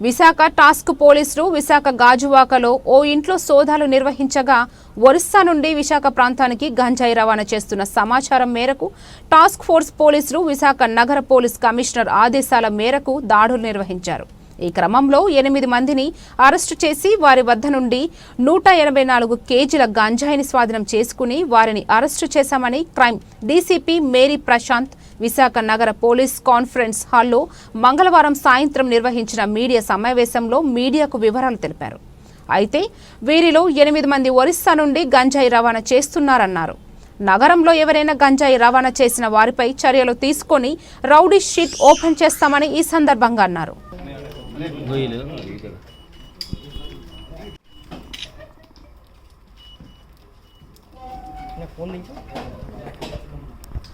Visakha task పోలీసులు విశాఖ గాజువాకలో ఓ ఇంట్లో సోదాలు నిర్వహించగా ఒరిస్సా నుండి విశాఖ ప్రాంతానికి గంజాయి రవాణా చేస్తున్న సమాచారం మేరకు టాస్క్ ఫోర్స్ పోలీసులు విశాఖ నగర పోలీస్ కమిషనర్ ఆదేశాల మేరకు దాడులు నిర్వహించారు. ఈ క్రమంలో ఎనిమిది మందిని అరెస్టు చేసి వారి వద్ద నుండి నూట ఎనభై నాలుగు కేజీల గంజాయిని స్వాధీనం చేసుకుని వారిని అరెస్టు చేశామని crime DCP Mary Prashant Visakha నగర పోలీస్ కాన్ఫరెన్స్ హాల్లో మంగళవారం సాయంత్రం నిర్వహించిన మీడియా సమావేశంలో మీడియాకు వివరాలు తెలిపారు. అయితే వీరిలో ఎనిమిది మంది ఒరిస్సా నుండి గంజాయి రవాణా చేస్తున్నారన్నారు. నగరంలో ఎవరైనా గంజాయి రవాణా చేసిన వారిపై చర్యలు తీసుకొని రౌడీ షీట్ ఓపెన్ చేస్తామని ఈ సందర్భంగా అన్నారు.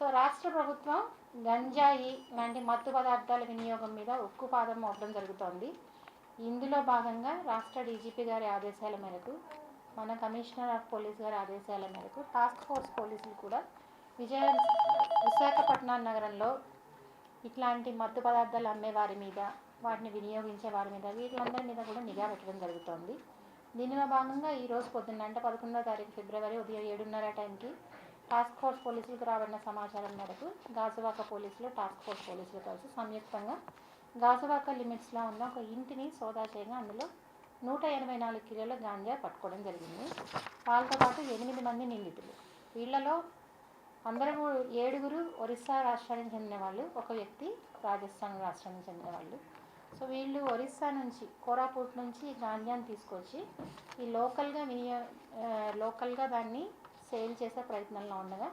సో రాష్ట్ర ప్రభుత్వం గంజాయి లాంటి మత్తు పదార్థాల వినియోగం మీద ఉక్కు పాదం మోపడం జరుగుతోంది. ఇందులో భాగంగా రాష్ట్ర డీజీపీ గారి ఆదేశాల మేరకు మన కమిషనర్ ఆఫ్ పోలీస్ గారి ఆదేశాల మేరకు టాస్క్ ఫోర్స్ పోలీసులు కూడా విజయ విశాఖపట్నం నగరంలో ఇట్లాంటి మత్తు పదార్థాలు అమ్మే వారి మీద వాటిని వినియోగించే వారి మీద వీళ్ళందరి మీద కూడా నిఘా పెట్టడం జరుగుతోంది. దీనిలో భాగంగా ఈ రోజు పొద్దున్న అంటే పదకొండో తారీఖు ఫిబ్రవరి ఉదయం ఏడున్నర టైంకి టాస్క్ ఫోర్స్ పోలీసులకు రాబడిన సమాచారం మేరకు గాజువాక పోలీసులు టాస్క్ ఫోర్స్ పోలీసులు కలిసి సంయుక్తంగా గాజువాక లిమిట్స్లో ఉన్న ఒక ఇంటిని సోదా చేయగా అందులో నూట ఎనభై నాలుగు కిలోల గాంజా పట్టుకోవడం జరిగింది. వాళ్ళతో పాటు ఎనిమిది మంది నిందితులు. వీళ్ళలో అందరూ ఏడుగురు ఒరిస్సా రాష్ట్రానికి చెందిన వాళ్ళు ఒక వ్యక్తి రాజస్థాన్ రాష్ట్రానికి చెందిన వాళ్ళు. సో వీళ్ళు ఒరిస్సా నుంచి కోరాపూట్ నుంచి ఈ గాంజాని తీసుకొచ్చి ఈ లోకల్గా వినియో లోకల్గా దాన్ని సేల్ చేసే ప్రయత్నంలో ఉండగా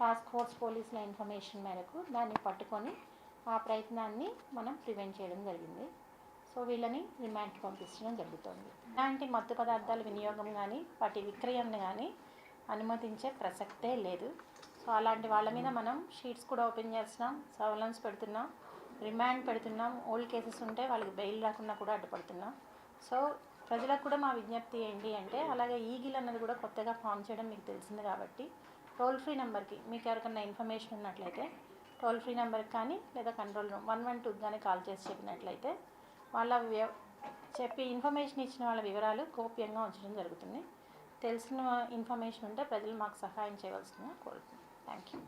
టాస్క్ ఫోర్స్ పోలీసుల ఇన్ఫర్మేషన్ మేరకు దాన్ని పట్టుకొని ఆ ప్రయత్నాన్ని మనం ప్రివెంట్ చేయడం జరిగింది. సో వీళ్ళని రిమాండ్కి పంపించడం జరుగుతుంది. ఇలాంటి మత్తు పదార్థాల వినియోగం కానీ వాటి విక్రయం కానీ అనుమతించే ప్రసక్తే లేదు. సో అలాంటి వాళ్ళ మీద మనం షీట్స్ కూడా ఓపెన్ చేస్తున్నాం సర్వలెన్స్ పెడుతున్నాం రిమాండ్ పెడుతున్నాం ఓల్డ్ కేసెస్ ఉంటే వాళ్ళకి బెయిల్ రాకుండా కూడా అడ్డుపడుతున్నాం. సో ప్రజలకు కూడా మా విజ్ఞప్తి ఏంటి అంటే అలాగే ఈగిల్ అన్నది కూడా కొత్తగా ఫామ్ చేయడం మీకు తెలిసింది కాబట్టి టోల్ ఫ్రీ నెంబర్కి మీకు ఎవరికన్నా ఇన్ఫర్మేషన్ ఉన్నట్లయితే టోల్ ఫ్రీ నెంబర్కి కానీ లేదా కంట్రోల్ రూమ్ వన్ వన్ టూకి కానీ కాల్ చేసి చెప్పినట్లయితే వాళ్ళ చెప్పి ఇన్ఫర్మేషన్ ఇచ్చిన వాళ్ళ వివరాలు గోప్యంగా ఉంచడం జరుగుతుంది. తెలిసిన ఇన్ఫర్మేషన్ ఉంటే ప్రజలు మాకు సహాయం చేయవలసిందిగా కోరుతున్నాను థ్యాంక్ యూ